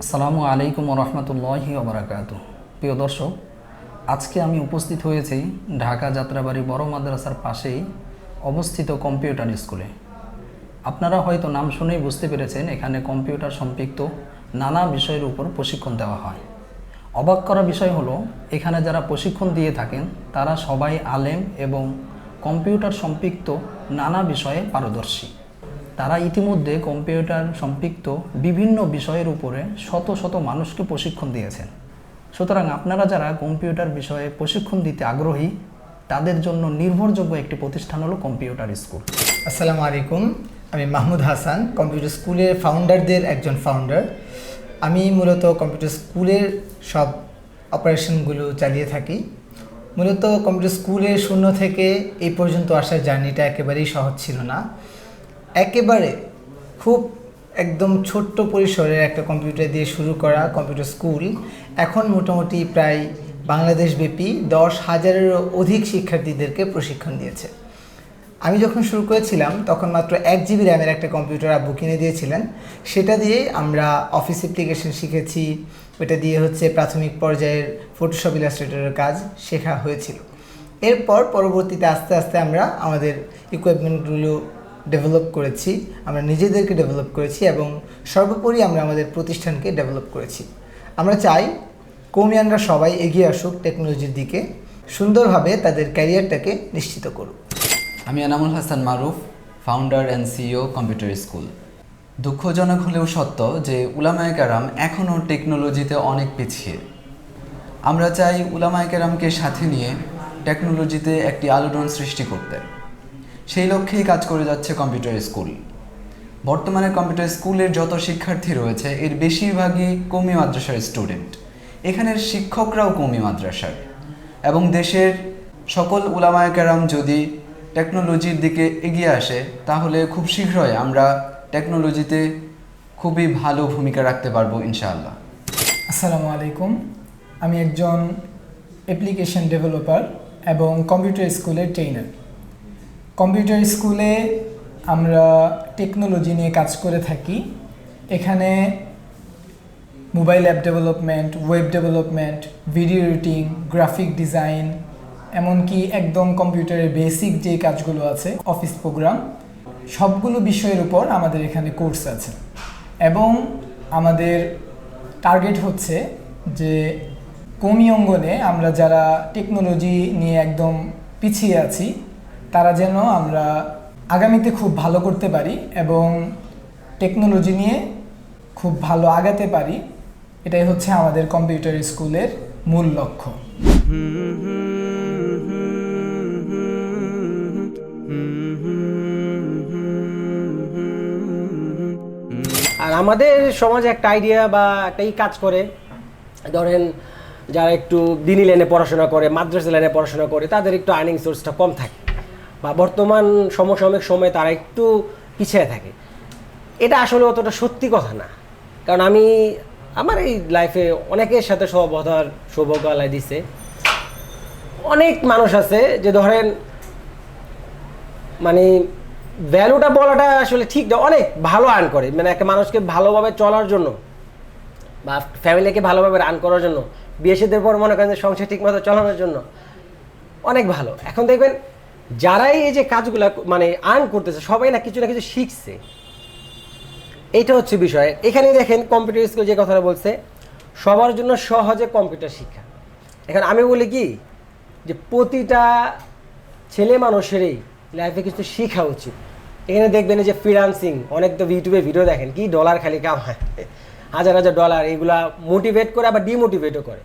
আসসালামু আলাইকুম রহমতুল্লাহি ওবরাকাতু প্রিয় দর্শক, আজকে আমি উপস্থিত হয়েছি ঢাকা যাত্রাবাড়ি বড় মাদ্রাসার পাশেই অবস্থিত কম্পিউটার স্কুলে। আপনারা হয়তো নাম শুনেই বুঝতে পেরেছেন, এখানে কম্পিউটার সম্পৃক্ত নানা বিষয়ের উপর প্রশিক্ষণ দেওয়া হয়। অবাক করা বিষয় হলো, এখানে যারা প্রশিক্ষণ দিয়ে থাকেন, তারা সবাই আলেম এবং কম্পিউটার সম্পৃক্ত নানা বিষয়ে পারদর্শী। তারা ইতিমধ্যে কম্পিউটার সম্পৃক্ত বিভিন্ন বিষয়ের উপরে শত শত মানুষকে প্রশিক্ষণ দিয়েছেন। সুতরাং আপনারা যারা কম্পিউটার বিষয়ে প্রশিক্ষণ দিতে আগ্রহী, তাদের জন্য নির্ভরযোগ্য একটি প্রতিষ্ঠান হলো কম্পিউটার স্কুল। আসসালামু আলাইকুম, আমি মাহমুদ হাসান, কম্পিউটার স্কুলের ফাউন্ডারদের একজন ফাউন্ডার আমি মূলত কম্পিউটার স্কুলের সব অপারেশনগুলো চালিয়ে থাকি। মূলত কম্পিউটার স্কুলের শূন্য থেকে এই পর্যন্ত আসার জার্নিটা একেবারেই সহজ ছিল না। একেবারে খুব একদম ছোট্ট পরিসরের একটা কম্পিউটার দিয়ে শুরু করা কম্পিউটার স্কুল। এখন মোটামুটি প্রায় বাংলাদেশব্যাপী দশ হাজারেরও অধিক শিক্ষার্থীদেরকে প্রশিক্ষণ দিয়েছে। আমি যখন শুরু করেছিলাম, তখন মাত্র এক জিবি র্যামের একটা কম্পিউটার আব্বু কিনে দিয়েছিলেন। সেটা দিয়ে আমরা অফিস অ্যাপ্লিকেশন শিখেছি। ওটা দিয়ে হচ্ছে প্রাথমিক পর্যায়ের ফটোশপ ইলাস্ট্রেটরের কাজ শেখা হয়েছিল। এরপর পরবর্তীতে আস্তে আস্তে আমরা আমাদের ইকুইপমেন্টগুলো ডেভেলপ করেছি। আমরা নিজেদেরকে ডেভেলপ করেছি এবং সর্বোপরি আমরা আমাদের প্রতিষ্ঠানকে ডেভেলপ করেছি। আমরা চাই কৌমিয়ানরা সবাই এগিয়ে আসুক টেকনোলজির দিকে, সুন্দরভাবে তাদের ক্যারিয়ারটাকে নিশ্চিত করুক। আমি Enamul Hasan Maruf founder and CEO computer school দুঃখজনক হলেও সত্য যে উলামায়ে কেরাম এখনও টেকনোলজিতে অনেক পিছিয়ে। আমরা চাই উলামায়ে কেরামকে সাথে নিয়ে টেকনোলজিতে একটি আলোড়ন সৃষ্টি করতে। সেই লক্ষ্যেই কাজ করে যাচ্ছে কম্পিউটার স্কুল বর্তমানে কম্পিউটার স্কুলের যত শিক্ষার্থী রয়েছে, এর বেশিরভাগই কমি মাদ্রাসার স্টুডেন্ট এখানের শিক্ষকরাও কমি মাদ্রাসার। এবং দেশের সকল উলামায়ে কেরাম যদি টেকনোলজির দিকে এগিয়ে আসে, তাহলে খুব শীঘ্রই আমরা টেকনোলজিতে খুবই ভালো ভূমিকা রাখতে পারব, ইনশাআল্লাহ। আসসালামু আলাইকুম। আমি একজন অ্যাপ্লিকেশন ডেভেলপার এবং কম্পিউটার স্কুলের ট্রেনার কম্পিউটার স্কুলে আমরা টেকনোলজি নিয়ে কাজ করে থাকি। এখানে mobile app development web development video editing graphic design এমনকি একদম কম্পিউটারের বেসিক যে কাজগুলো আছে অফিস প্রোগ্রাম সবগুলো বিষয়ের উপর আমাদের এখানে কোর্স আছে। এবং আমাদের টার্গেট হচ্ছে যে কমি অঙ্গনে আমরা যারা টেকনোলজি নিয়ে একদম পিছিয়ে আছি, তারা যেন আমরা আগামীতে খুব ভালো করতে পারি এবং টেকনোলজি নিয়ে খুব ভালো আগাতে পারি, এটাই হচ্ছে আমাদের কম্পিউটার স্কুলের মূল লক্ষ্য। আর আমাদের সমাজে একটা আইডিয়া বা একটা ই কাজ করে, ধরেন যারা একটু দিনী লাইনে পড়াশোনা করে, মাদ্রাসা লাইনে পড়াশোনা করে, তাদের একটু আর্নিং সোর্সটা কম থাকে। বা বর্তমান সমসাময়িক সময়ে তারা একটু পিছিয়ে থাকে। এটা আসলে অতটা সত্যি কথা না। কারণ আমি, আমার এই লাইফে অনেকের সাথে সহবতার সৌভাগ্য আল্লাহ দিছে। অনেক মানুষ আছে যে ধরেন মানে ভ্যালুটা বলাটা আসলে ঠিক না, অনেক ভালো আর্ন করে। মানে একটা মানুষকে ভালোভাবে চলার জন্য বা ফ্যামিলিকে ভালোভাবে রান করার জন্য, বিয়ে পর মনে করেন যে সংসার ঠিকমতো চালানোর জন্য অনেক ভালো। এখন দেখবেন, যারাই এই যে কাজগুলো মানে আর্ন করতেছে, সবাই না কিছু না কিছু শিখছে। এইটা হচ্ছে বিষয়। এখানে দেখেন কম্পিউটার স্কুল যে কথাটা বলছে, সবার জন্য সহজে কম্পিউটার শিক্ষা। এখন আমি বলি কি, যে প্রতিটা ছেলে মানুষেরই লাইফে কিছু শেখা উচিত। এখানে দেখবেন যে ফ্রিলান্সিং অনেক তো ইউটিউবে ভিডিও দেখেন, কি ডলার খালি কাম হয়। হাজার হাজার ডলার এগুলা মোটিভেট করে আবার ডিমোটিভেটও করে।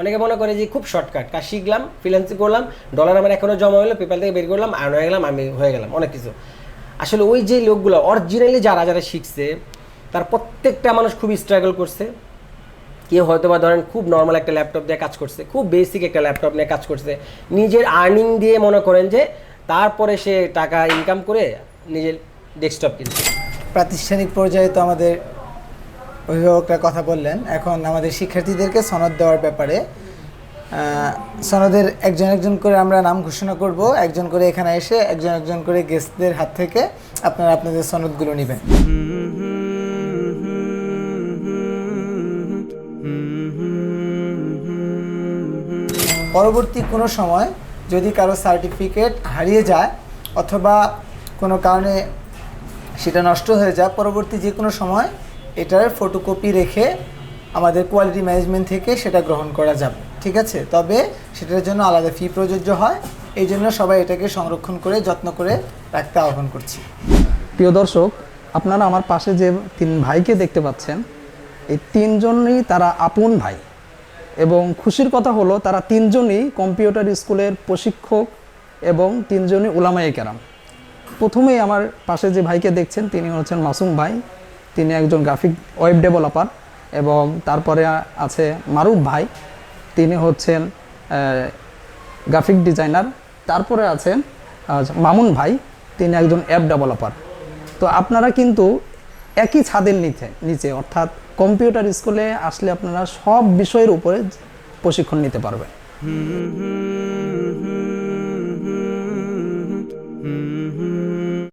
অনেকে মনে করে যে খুব শর্টকাট কাজ শিখলাম ফ্রিল্যান্সিং করলাম ডলার আমার এখনও জমা হলো পেপার থেকে বের করলাম আর্ন হয়ে গেলাম, আমি হয়ে গেলাম, অনেক কিছু। আসলে ওই যে লোকগুলো অরিজিনালি যারা যারা শিখছে, তার প্রত্যেকটা মানুষ খুবই স্ট্রাগল করছে। কেউ হয়তো বা ধরেন খুব নর্মাল একটা ল্যাপটপ দিয়ে কাজ করছে, খুব বেসিক একটা ল্যাপটপ নিয়ে কাজ করছে। নিজের আর্নিং দিয়ে মনে করেন যে, তারপরে সে টাকা ইনকাম করে নিজের ডেস্কটপ কিনছে প্রাতিষ্ঠানিক পর্যায়ে তো আমাদের অভিভাবকরা কথা বললেন। এখন আমাদের শিক্ষার্থীদেরকে সনদ দেওয়ার ব্যাপারে সনদের একজন একজন করে আমরা নাম ঘোষণা করব। একজন করে এখানে এসে, একজন একজন করে গেস্টদের হাত থেকে আপনারা আপনাদের সনদগুলো নেবেন। পরবর্তী কোনো সময় যদি কারও সার্টিফিকেট হারিয়ে যায়, অথবা কোনো কারণে সেটা নষ্ট হয়ে যায় পরবর্তী যে কোনো সময় এটার ফটোকপি রেখে আমাদের কোয়ালিটি ম্যানেজমেন্ট থেকে সেটা গ্রহণ করা যাবে, ঠিক আছে? তবে সেটার জন্য আলাদা ফি প্রযোজ্য হয়, এই জন্য সবাই এটাকে সংরক্ষণ করে, যত্ন করে রাখতে আহ্বান করছি। প্রিয় দর্শক, আপনারা আমার পাশে যে তিন ভাইকে দেখতে পাচ্ছেন, এই তিনজনই তারা আপন ভাই এবং খুশির কথা হলো তারা তিনজনই কম্পিউটার স্কুলের প্রশিক্ষক এবং তিনজনই উলামায়ে কেরাম। প্রথমেই আমার পাশে যে ভাইকে দেখছেন, তিনি হচ্ছেন মাসুম ভাই। তিনি একজন গ্রাফিক ওয়েব ডেভেলপার এবং তারপরে আছে মারুফ ভাই। তিনি হচ্ছেন গ্রাফিক ডিজাইনার তারপরে আছেন মামুন ভাই। তিনি একজন অ্যাপ ডেভেলপার তো আপনারা কিন্তু একই ছাদের নিচে নিচে, অর্থাৎ কম্পিউটার স্কুলে আসলে আপনারা সব বিষয়ের উপরে প্রশিক্ষণ নিতে পারবেন।